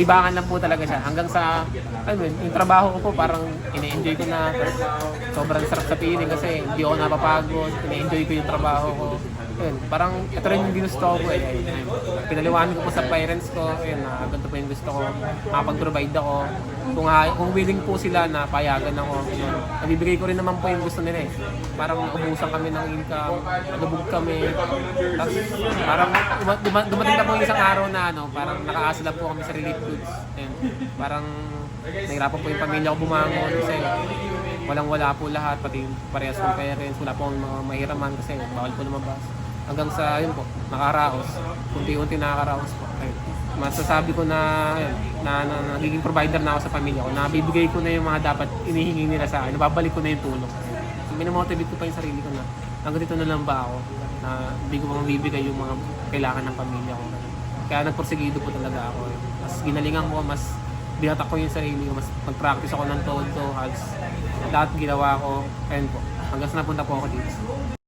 libangan lang po talaga siya. Hanggang sa, ano yun, yung trabaho ko po parang ine-enjoy ko na. Sobrang sarap sa feeling kasi hindi ako napapagod. Ine-enjoy ko yung trabaho ko. Yun, parang ito rin yung ginusto ko eh. Ayun, Pinaliwanag ko po sa parents ko, ayun, na ganito po yung gusto ko. Makapag-provide ako. Kung, kung willing po sila na payagan ako, yun, nabibigay ko rin naman po yung gusto nila eh. Parang ubusan kami ng income, nalubog kami. Tapos parang duma- duma- dumating na po yung isang araw na ano, parang nakaasa lang po kami sa relief goods. Ayun, parang nahirapan po yung pamilya ko bumangon kasi walang wala po lahat, pati parehas kong parents, wala po akong mga mahiraman kasi bawal po lumabas. Hanggang sa, yun po, nakaraos. Unti-unti nakakaraos po. Ayun. Masasabi ko na, ayun, na, na, na nagiging provider na ako sa pamilya ko. Nabibigay ko na yung mga dapat inihingi nila sa akin. Nababalik ko na yung tulong. So, minomotivate ko pa yung sarili ko na hanggang dito na lang ba ako na hindi ko mabibigay yung mga kailangan ng pamilya ko. Kaya nagporsigido po talaga ako. Mas ginalingan ko, mas binatak ko yung sarili ko, mas mag-practice ako ng todo, hugs. Lahat ginawa ko, ayun po. Hanggang sa napunta po ako dito.